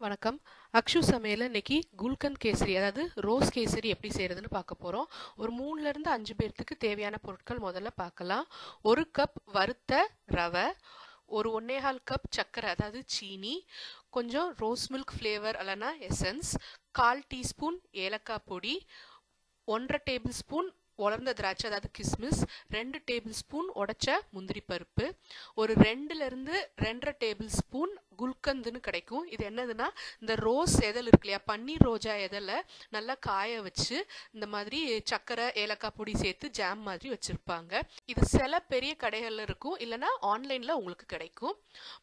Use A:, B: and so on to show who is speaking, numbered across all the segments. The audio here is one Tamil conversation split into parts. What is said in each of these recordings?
A: வணக்கம். அக்ஷு சமையல் இன்னைக்கு குல்கந்த் கேசரி அதாவது ரோஸ் கேசரி எப்படி செய்யறதுன்னு பார்க்க போறோம். ஒரு மூணுல இருந்து அஞ்சு பேர்த்துக்கு தேவையான பொருட்கள் முதல்ல பார்க்கலாம். ஒரு கப் வறுத்த ரவை ஒரு ஒன்னேகால் கப் சர்க்கரை அதாவது சீனி கொஞ்சம் ரோஸ் மில்க் ஃப்ளேவர் அல்லனா எசன்ஸ் கால் டீஸ்பூன் ஏலக்காய் பொடி ஒன்றரை டேபிள் ஸ்பூன் உலர்ந்த திராட்சை அதாவது கிஸ்மிஸ் ரெண்டு டேபிள் ஸ்பூன் உடைச்ச முந்திரி பருப்பு ஒரு ரெண்டுலேருந்து ரெண்டரை டேபிள் ஸ்பூன் குல்கந்துன்னு கிடைக்கும். இது என்னதுன்னா இந்த ரோஸ் எதல் இருக்கு இல்லையா பன்னீர் ரோஜா எதலை நல்லா காய வச்சு இந்த மாதிரி சக்கரை ஏலக்காய் பொடி சேர்த்து ஜாம் மாதிரி வச்சுருப்பாங்க. இது சில பெரிய கடைகளில் இருக்கும். இல்லைன்னா ஆன்லைனில் உங்களுக்கு கிடைக்கும்.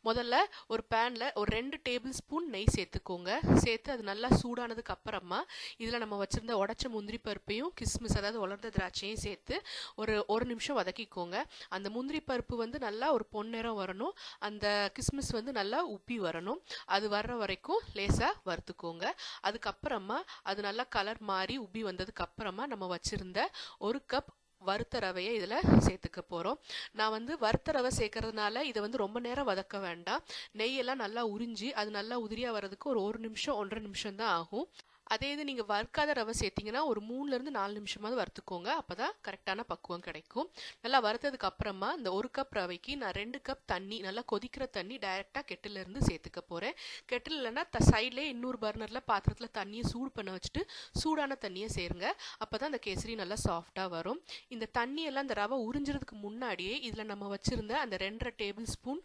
A: முதல்ல ஒரு பேனில் ஒரு ரெண்டு டேபிள் ஸ்பூன் நெய் சேர்த்துக்கோங்க. சேர்த்து அது நல்லா சூடானதுக்கு அப்புறமா இதில் நம்ம வச்சுருந்த உடச்ச முந்திரி பருப்பையும் கிஸ்மிஸ் அதாவது உலர்ந்த திராட்சையும் சேர்த்து ஒரு ஒரு நிமிஷம் வதக்கிக்கோங்க. அந்த முந்திரி பருப்பு வந்து நல்லா ஒரு பொன்னிறம் வரணும். அந்த கிஸ்மிஸ் வந்து நல்லா உப்பு உப்பி வரணும். அது வர்ற வரைக்கும் லேசாக வறுத்துக்கோங்க. அதுக்கப்புறமா அது நல்லா கலர் மாறி உப்பி வந்ததுக்கு அப்புறமா நம்ம வச்சுருந்த ஒரு கப் வறுத்த ரவையை இதில் சேர்த்துக்க போகிறோம் நான் வந்து வறுத்த ரவை சேர்க்கறதுனால இதை வந்து ரொம்ப நேரம் வதக்க வேண்டாம். நெய்யெல்லாம் நல்லா உறிஞ்சி அது நல்லா உதிரியாக வர்றதுக்கு ஒரு ஒரு நிமிஷம் ஒன்றரை நிமிஷம் தான் ஆகும். அதே இது நீங்கள் வறுக்காத ரவை சேர்த்திங்கன்னா ஒரு மூணுலேருந்து நாலு நிமிஷமாவது வறுத்துக்கோங்க. அப்போ தான் கரெக்டான பக்குவம் கிடைக்கும். நல்லா வறுத்ததுக்கு அப்புறமா இந்த ஒரு கப் ரவைக்கு நான் ரெண்டு கப் தண்ணி நல்லா கொதிக்கிற தண்ணி டைரெக்டாக கெட்டிலேருந்து சேர்த்துக்க போகிறேன் கெட்டில் இல்லைன்னா த சைட்லேயே இன்னொரு பர்னரில் பாத்திரத்தில் தண்ணியை சூடு பண்ண வச்சுட்டு சூடான தண்ணியை சேருங்க. அப்போ தான் அந்த கேசரி நல்லா சாஃப்டாக வரும். இந்த தண்ணியெல்லாம் இந்த ரவை உறிஞ்சிறதுக்கு முன்னாடியே இதில் நம்ம வச்சுருந்த அந்த ரெண்டரை டேபிள் ஸ்பூன்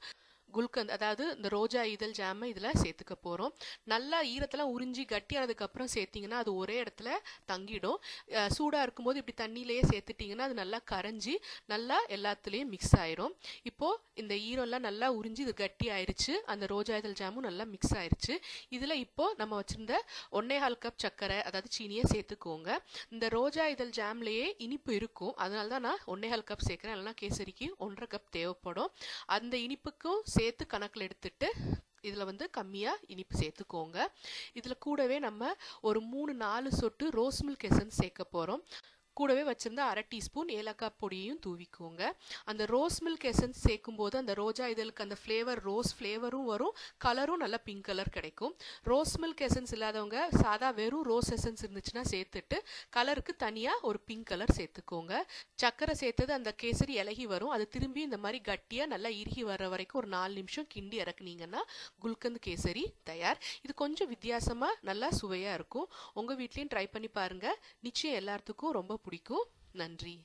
A: குல்கந்த் அதாவது இந்த ரோஜா இதழ் ஜாமை இதில் சேர்த்துக்க போகிறோம் நல்லா ஈரத்தெல்லாம் உறிஞ்சி கட்டியானதுக்கப்புறம் சேர்த்திங்கன்னா அது ஒரே இடத்துல தங்கிடும். சூடாக இருக்கும்போது இப்படி தண்ணியிலேயே சேர்த்துட்டிங்கன்னா அது நல்லா கரைஞ்சி நல்லா எல்லாத்துலேயும் மிக்ஸ் ஆயிரும். இப்போது இந்த ஈரம்லாம் நல்லா உறிஞ்சி இது கட்டி ஆயிடுச்சு அந்த ரோஜா இதழ் ஜாமும் நல்லா மிக்ஸ் ஆயிடுச்சு இதில் இப்போது நம்ம வச்சுருந்த ஒன்னேகால் கப் சர்க்கரை அதாவது சீனியை சேர்த்துக்கோங்க. இந்த ரோஜா இதழ் ஜாம்லேயே இனிப்பு இருக்கும். அதனால தான் நான் ஒன்னேகால் கப் சேர்க்குறேன். இல்லைனா கேசரிக்கு ஒன்றரை கப் தேவைப்படும். அந்த இனிப்புக்கும் சேர்த்து கணக்கில் எடுத்துட்டு இதில் வந்து கம்மியாக இனிப்பு சேர்த்துக்கோங்க. இதில் கூடவே நம்ம ஒரு மூணு நாலு சொட்டு ரோஸ் மில்க் எசன்ஸ் சேர்க்க போகிறோம் கூடவே வச்சுருந்த அரை டீஸ்பூன் ஏலக்காய் பொடியையும் தூவிக்கோங்க. அந்த ரோஸ் மில்க் எசன்ஸ் சேர்க்கும் போது அந்த ரோஜா இதழுக்கு அந்த ஃப்ளேவர் ரோஸ் ஃப்ளேவரும் வரும். கலரும் நல்லா பிங்க் கலர் கிடைக்கும். ரோஸ் மில்க் எசன்ஸ் இல்லாதவங்க சாதா வெறும் ரோஸ் எசன்ஸ் இருந்துச்சுன்னா சேர்த்துட்டு கலருக்கு தனியாக ஒரு பிங்க் கலர் சேர்த்துக்கோங்க. சக்கரை சேர்த்தது அந்த கேசரி இலகி வரும். அது திரும்பி இந்த மாதிரி கட்டியாக நல்லா இறுகி வர்ற வரைக்கும் ஒரு நாலு நிமிஷம் கிண்டி இறக்குனீங்கன்னா குல்கந்த் கேசரி தயார். இது கொஞ்சம் வித்தியாசமாக நல்லா சுவையாக இருக்கும். உங்கள் வீட்லேயும் ட்ரை பண்ணி பாருங்கள் நிச்சயம் எல்லாத்துக்கும் ரொம்ப பிடிக்கும். நன்றி.